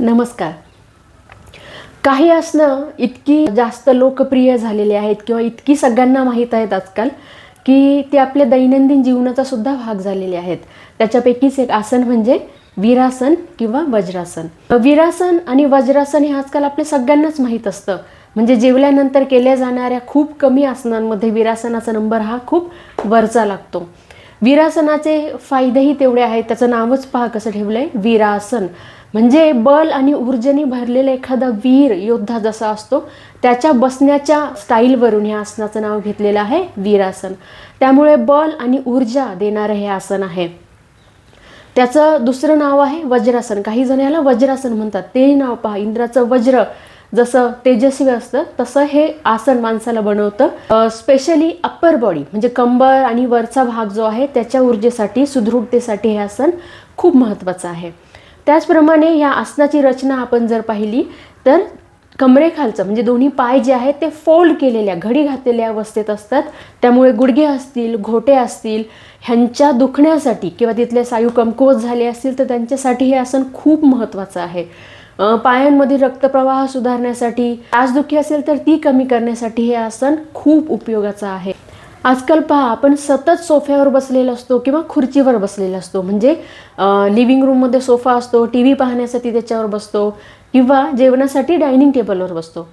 नमस्कार. काही आसनं इतकी जास्त लोकप्रिय झालेली आहेत किंवा इतकी सगळ्यांना माहीत आहेत आजकाल की ते आपल्या दैनंदिन जीवनाचा सुद्धा भाग झालेले आहेत. त्याच्यापैकीच एक आसन म्हणजे वीरासन किंवा वज्रासन. वीरासन आणि वज्रासन हे आजकाल आपल्या सगळ्यांनाच माहीत असतं. म्हणजे जेवल्यानंतर केल्या जाणाऱ्या खूप कमी आसनांमध्ये वीरासनाचा नंबर हा खूप वरचा लागतो. वीरासनाचे फायदेही तेवढे आहेत. त्याचं नावच पहा कसं ठेवलंय. वीरासन. म्हणजे बल आणि ऊर्जेने भरलेला एखादा वीर योद्धा जसा असतो त्याच्या बसण्याच्या स्टाईलवरून या आसनाचं नाव घेतलेलं आहे वीरासन. त्यामुळे बल आणि ऊर्जा देणारं हे आसन आहे. त्याचं दुसरं नाव आहे वज्रासन. काही जण याला वज्रासन म्हणतात. तेही नाव पहा. इंद्राचं वज्र जसं तेजस्वी असतं तसं हे आसन माणसाला बनवतं. स्पेशली अप्पर बॉडी म्हणजे कंबर आणि वरचा भाग जो आहे त्याच्या ऊर्जेसाठी सुदृढतेसाठी हे आसन खूप महत्त्वाचं आहे. त्याचप्रमाणे या आसनाची रचना आपण जर पाहिली तर कमरेखालचं म्हणजे दोन्ही पाय जे आहेत ते फोल्ड केलेल्या घडी घातलेल्या अवस्थेत असतात. त्यामुळे गुडघे असतील घोटे असतील ह्यांच्या दुखण्यासाठी किंवा तिथले सायू कमकुवत झाले असतील तर त्यांच्यासाठी हे आसन खूप महत्त्वाचं आहे. पायांमध्ये पायांमधील रक्तप्रवाह सुधारण्यासाठी आजदुखी असेल तर ती कमी करण्यासाठी हे आसन खूप उपयोगाचं आहे. आजकाल पहा आपण सतत सोफ्यावर बसलेला असतो किंवा खुर्चीवर बसलेला असतो. म्हणजे लिव्हिंग रूममध्ये सोफा असतो टी व्ही पाहण्यासाठी त्याच्यावर बसतो किंवा जेवणासाठी डायनिंग टेबलवर बसतो.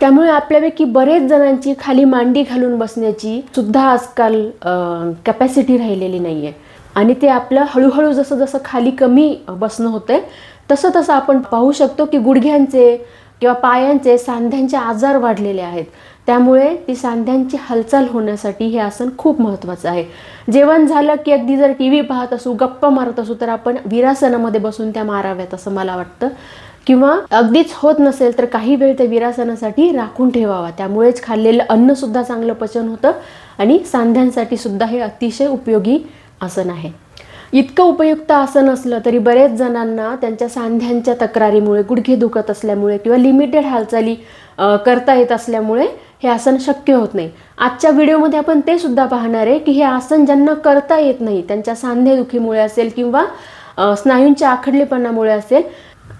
त्यामुळे आपल्यापैकी बरेच जणांची खाली मांडी घालून बसण्याची सुद्धा आजकाल कॅपॅसिटी राहिलेली नाही आहे आणि ते आपलं हळूहळू जसं जसं खाली कमी बसणं होतंय तसं तसं आपण पाहू शकतो की गुडघ्यांचे किंवा पायांचे सांध्यांचे आजार वाढलेले आहेत. त्यामुळे ती सांध्यांची हालचाल होण्यासाठी हे आसन खूप महत्त्वाचं आहे. जेवण झालं की अगदी जर टी व्ही पाहत असू गप्पा मारत असू तर आपण विरासनामध्ये बसून त्या माराव्यात असं मला वाटतं. किंवा अगदीच होत नसेल तर काही वेळ त्या विरासनासाठी राखून ठेवावा. त्यामुळेच खाल्लेलं अन्नसुद्धा चांगलं पचन होतं आणि सांध्यांसाठी सुद्धा हे अतिशय उपयोगी आसन आहे. इतकं उपयुक्त आसन असलं तरी बरेच जणांना त्यांच्या सांध्यांच्या तक्रारीमुळे गुडघे दुखत असल्यामुळे किंवा लिमिटेड हालचाली करता येत असल्यामुळे हे आसन शक्य होत नाही. आजच्या व्हिडिओमध्ये आपण ते सुद्धा पाहणार आहे की हे आसन ज्यांना करता येत नाही त्यांच्या सांधेदुखीमुळे असेल किंवा स्नायूंच्या आखडलेपणामुळे असेल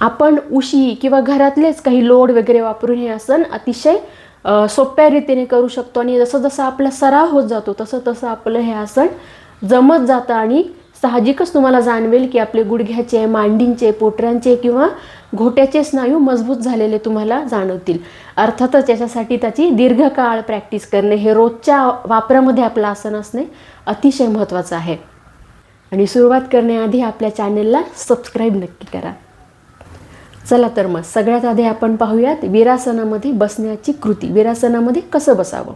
आपण उशी किंवा घरातलेच काही लोड वगैरे वापरून हे आसन अतिशय सोप्या रीतीने करू शकतो. आणि जसं जसं आपला सराव होत जातो तसं तसं आपलं हे आसन जमत जातं आणि साहजिकच तुम्हाला जाणवेल की आपले गुडघ्याचे मांडींचे पोटऱ्यांचे किंवा घोट्याचे स्नायू मजबूत झालेले तुम्हाला जाणवतील. अर्थातच याच्यासाठी त्याची दीर्घकाळ प्रॅक्टिस करणे हे रोजच्या वापरामध्ये आपलं आसन असणे अतिशय महत्त्वाचं आहे. आणि सुरुवात करण्याआधी आपल्या चॅनेलला सबस्क्राईब नक्की करा. चला तर मग सगळ्यात आधी आपण पाहूयात विरासनामध्ये बसण्याची कृती. विरासनामध्ये कसं बसावं?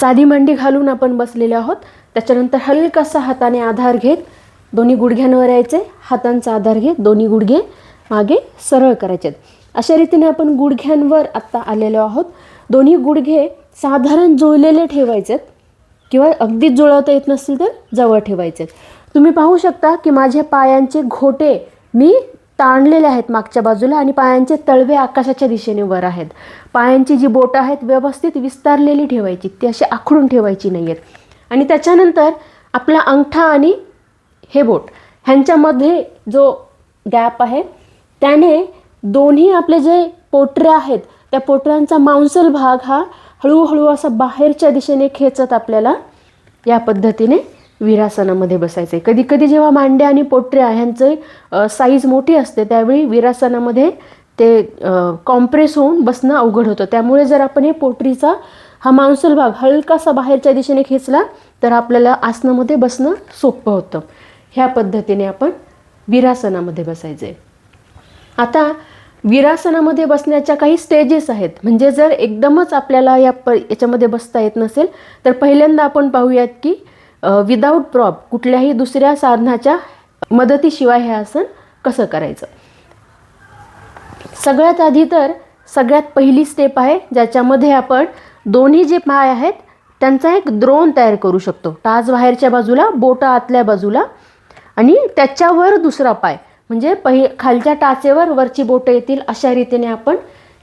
साधी मांडी घालून आपण बसलेले आहोत. त्याच्यानंतर हलकासा हाताने आधार घेत दोन्ही गुडघ्यांवर यायचे हातांचा आधार घेत दोन्ही गुडघे मागे सरळ करायचे. अशा रीतीने आपण गुडघ्यांवर आत्ता आलेलो आहोत. दोन्ही गुडघे साधारण जुळलेले ठेवायचेत किंवा अगदीच जुळवता येत नसतील तर जवळ ठेवायचे. तुम्ही पाहू शकता की माझ्या पायांचे घोटे मी ताणलेले आहेत मागच्या बाजूला आणि पायांचे तळवे आकाशाच्या दिशेने वर आहेत. पायांची जी बोटं आहेत व्यवस्थित विस्तारलेली ठेवायची. ती अशी आखडून ठेवायची नाही आहेत आणि त्याच्यानंतर आपला अंगठा आणि हे बोट ह्यांच्यामध्ये जो गॅप आहे त्याने दोन्ही आपले जे पोटऱ्या आहेत त्या पोटऱ्यांचा मांसल भाग हा हळूहळू असा बाहेरच्या दिशेने खेचत आपल्याला या पद्धतीने विरासनामध्ये बसायचं आहे कधी कधी जेव्हा मांड्या आणि पोटऱ्या ह्यांचे साईज मोठी असते त्यावेळी विरासनामध्ये ते कॉम्प्रेस होऊन बसणं अवघड होतं. त्यामुळे जर आपण हे पोटरीचा हा मांसल भाग हलकासा बाहेरच्या दिशेने खेचला तर आपल्याला आसनामध्ये बसणं सोपं होतं. ह्या पद्धतीने आपण विरासनामध्ये बसायचं. आहे आता विरासनामध्ये बसण्याच्या काही स्टेजेस आहेत. म्हणजे जर एकदमच आपल्याला या प याच्यामध्ये बसता येत नसेल तर पहिल्यांदा आपण पाहूयात की विदाऊट प्रॉप कुठल्याही दुसऱ्या साधनाच्या मदतीशिवाय हे आसन कसं करायचं? सगळ्यात आधी तर सगळ्यात पहिली स्टेप आहे ज्याच्यामध्ये आपण दोन्ही जे पाय आहेत त्यांचा एक द्रोण तयार करू शकतो. टाच बाहेरच्या बाजूला बोटं आतल्या बाजूला. आणि त्याच्यावर दुसरा पाय म्हणजे पहि खालच्या टाचेवर वरची बोटं येतील अशा रीतीने आपण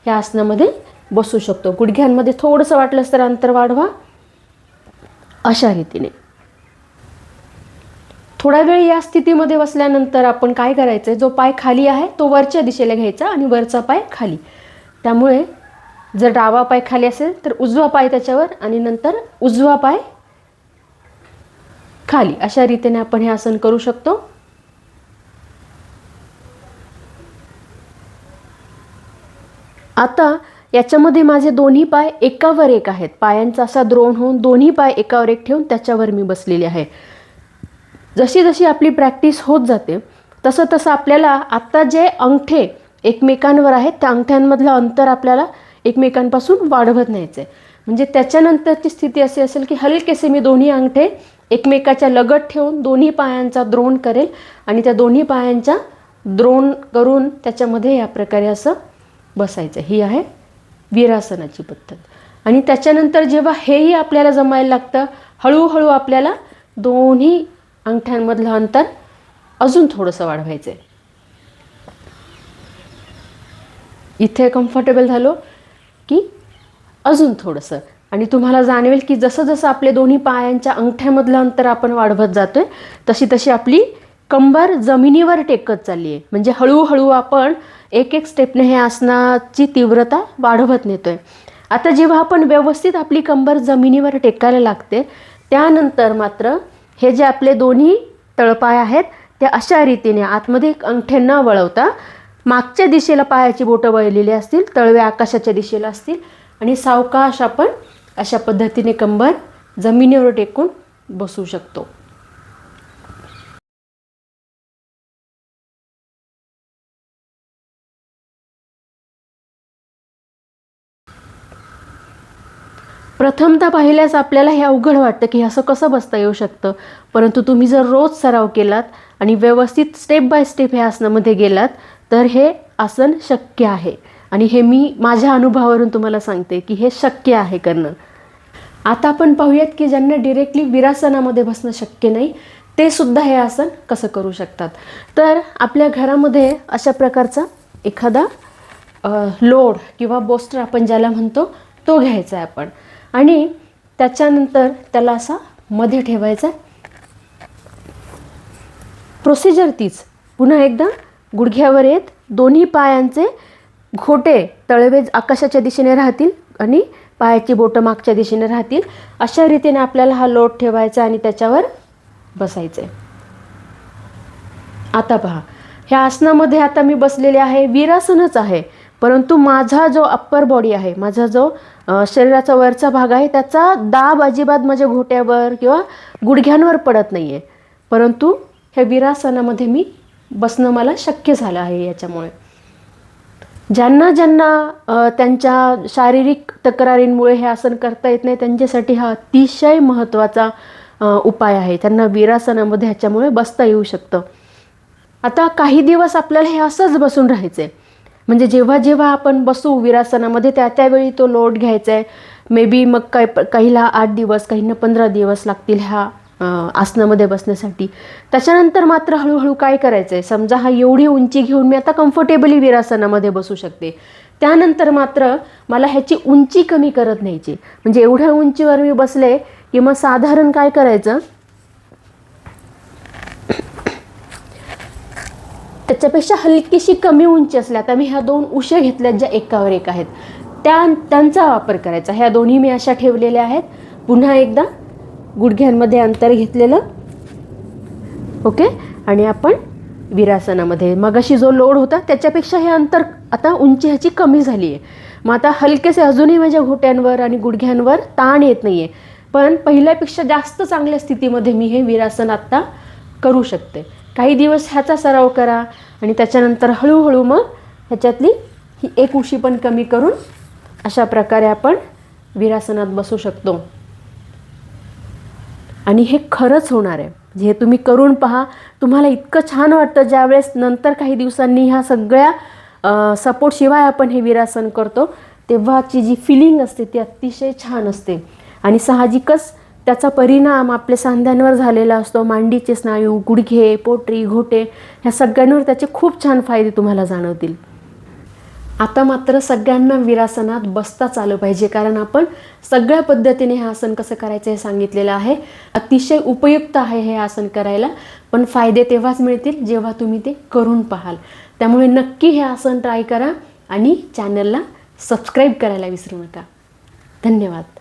या आसनामध्ये बसू शकतो. गुडघ्यांमध्ये थोडंसं वाटलंच तर अंतर वाढवा. अशा रीतीने. थोडा वेळ या स्थितीमध्ये बसल्यानंतर आपण काय करायचं जो पाय खाली आहे तो वरच्या दिशेला घ्यायचा आणि वरचा पाय खाली. त्यामुळे जर डावा पाय खाली असेल तर उजवा पाय त्याच्यावर आणि नंतर उजवा पाय खाली. अशा रीतीने आपण हे आसन करू शकतो. आता याच्यामध्ये माझे दोन्ही पाय एकावर एक आहेत. पायांचा असा द्रोण होऊन दोन्ही पाय एकावर एक ठेवून त्याच्यावर मी बसलेली आहे. जशी जशी आपली प्रॅक्टिस होत जाते तसं तसं आपल्याला आत्ता जे अंगठे एकमेकांवर आहेत त्या अंगठ्यांमधलं अंतर आपल्याला एकमेकांपासून वाढवत न्यायचं आहे म्हणजे त्याच्यानंतरची स्थिती अशी असेल की हलकेसे मी दोन्ही अंगठे एकमेकाच्या लगत ठेवून दोन्ही पायांचा द्रोण करेल आणि त्या दोन्ही पायांच्या द्रोण करून त्याच्यामध्ये या प्रकारे असं बसायचं. ही आहे वीरासनाची पद्धत. आणि त्याच्यानंतर जेव्हा हेही आपल्याला जमायला लागतं हळूहळू आपल्याला दोन्ही अंगठ्यांमधलं अंतर अजून थोडंसं वाढवायचं आहे इथे कम्फर्टेबल झालो. अजून थोडंसं. आणि तुम्हाला जाणवेल की जसं जसं आपले दोन्ही पायांच्या अंगठ्यामधलं अंतर आपण वाढवत जातोय तशी तशी आपली कंबर जमिनीवर टेकत चालली आहे म्हणजे हळूहळू आपण एक एक स्टेपने हे आसनाची तीव्रता वाढवत नेतोय. आता जेव्हा आपण व्यवस्थित आपली कंबर जमिनीवर टेकायला लागते त्यानंतर मात्र हे जे आपले दोन्ही तळपाय आहेत ते अशा रीतीने आतमध्ये एक अंगठे न वळवता मागच्या दिशेला पायाची बोटं वळलेली असतील तळवे आकाशाच्या दिशेला असतील आणि सावकाश आपण अशा पद्धतीने कंबर जमिनीवर टेकून बसू शकतो. प्रथमतः पाहिल्यास आपल्याला हे अवघड वाटतं की असं कसं बसता येऊ शकतं. परंतु तुम्ही जर रोज सराव केलात आणि व्यवस्थित स्टेप बाय स्टेप हे आसनामध्ये गेलात तर हे आसन शक्य आहे. आणि हे मी माझ्या अनुभवावरून तुम्हाला सांगते की हे शक्य आहे करणं. आता आपण पाहूयात की ज्यांना डिरेक्टली विरासनामध्ये बसणं शक्य नाही ते सुद्धा हे आसन कसं करू शकतात. तर आपल्या घरामध्ये अशा प्रकारचा एखादा लोड किंवा बोस्टर आपण ज्याला म्हणतो तो घ्यायचा आहे आपण. आणि त्याच्यानंतर त्याला असा मध्ये ठेवायचा आहे. प्रोसिजर तीच. पुन्हा एकदा गुडघ्यावर येत दोन्ही पायांचे घोटे तळवेज आकाशाच्या दिशेने राहतील आणि पायाची बोटं मागच्या दिशेने राहतील. अशा रीतीने आपल्याला हा लोट ठेवायचा आणि त्याच्यावर बसायचे आता पहा. ह्या आसनामध्ये आता मी बसलेले आहे. वीरासनच आहे. परंतु माझा जो अप्पर बॉडी आहे माझा जो शरीराचा वरचा भाग आहे त्याचा दाब अजिबात माझ्या घोट्यावर किंवा गुडघ्यांवर पडत नाही आहे परंतु ह्या वीरासनामध्ये मी बसणं मला शक्य झालं आहे याच्यामुळे. ज्यांना ज्यांना त्यांच्या शारीरिक तक्रारींमुळे हे आसन करता येत नाही त्यांच्यासाठी हा अतिशय महत्त्वाचा उपाय आहे. त्यांना वीरासनामध्ये ह्याच्यामुळे बसता येऊ शकतं. आता काही दिवस आपल्याला हे असंच बसून राहायचं आहे म्हणजे जेव्हा जेव्हा आपण बसू विरासनामध्ये त्या त्यावेळी तो लोड घ्यायचा आहे मे बी मग काय काहीला आठ दिवस काहींना पंधरा दिवस लागतील ह्या आसनामध्ये बसण्यासाठी. त्याच्यानंतर मात्र हळूहळू काय करायचं आहे समजा हा एवढी उंची घेऊन मी आता कम्फर्टेबली विरासनामध्ये बसू शकते. त्यानंतर मात्र मला ह्याची उंची कमी करत न्यायची. म्हणजे एवढ्या उंचीवर मी बसले की मग साधारण काय करायचं? त्याच्यापेक्षा हलकीशी कमी उंची असल्या आता मी ह्या दोन उशे घेतल्यात ज्या एकावर एक आहेत. त्या त्यांचा वापर करायचा. ह्या दोन्ही मी अशा ठेवलेल्या आहेत. पुन्हा एकदा गुडघ्यांमध्ये अंतर घेतलेलं. ओके? आणि आपण विरासनामध्ये. मगाशी जो लोड होता त्याच्यापेक्षा हे अंतर आता उंची ह्याची कमी झाली आहे मग आता हलकेसे अजूनही माझ्या घोट्यांवर आणि गुडघ्यांवर ताण येत नाही आहे पण पहिल्यापेक्षा जास्त चांगल्या स्थितीमध्ये मी हे विरासन आत्ता करू शकते. काही दिवस ह्याचा सराव करा आणि त्याच्यानंतर हळूहळू मग ह्याच्यातली ही एक उशी पण कमी करून अशा प्रकारे आपण विरासनात बसू शकतो. आणि हे खरंच होणार आहे. म्हणजे हे तुम्ही करून पहा तुम्हाला इतकं छान वाटतं ज्यावेळेस नंतर काही दिवसांनी ह्या सगळ्या सपोर्टशिवाय आपण हे विरासन करतो तेव्हाची जी फिलिंग असते ती अतिशय छान असते. आणि साहजिकच त्याचा परिणाम आपल्या सांध्यांवर झालेला असतो. मांडीचे स्नायू गुडघे पोटरी घोटे ह्या सगळ्यांवर त्याचे खूप छान फायदे तुम्हाला जाणवतील. आता मात्र सगळ्यांना विरासनात बसताच आलं पाहिजे कारण आपण सगळ्या पद्धतीने हे आसन कसं करायचं हे सांगितलेलं आहे. अतिशय उपयुक्त आहे हे आसन करायला पण फायदे तेव्हाच मिळतील जेव्हा तुम्ही ते करून पाहाल. त्यामुळे नक्की हे आसन ट्राय करा आणि चॅनलला सबस्क्राईब करायला विसरू नका. धन्यवाद.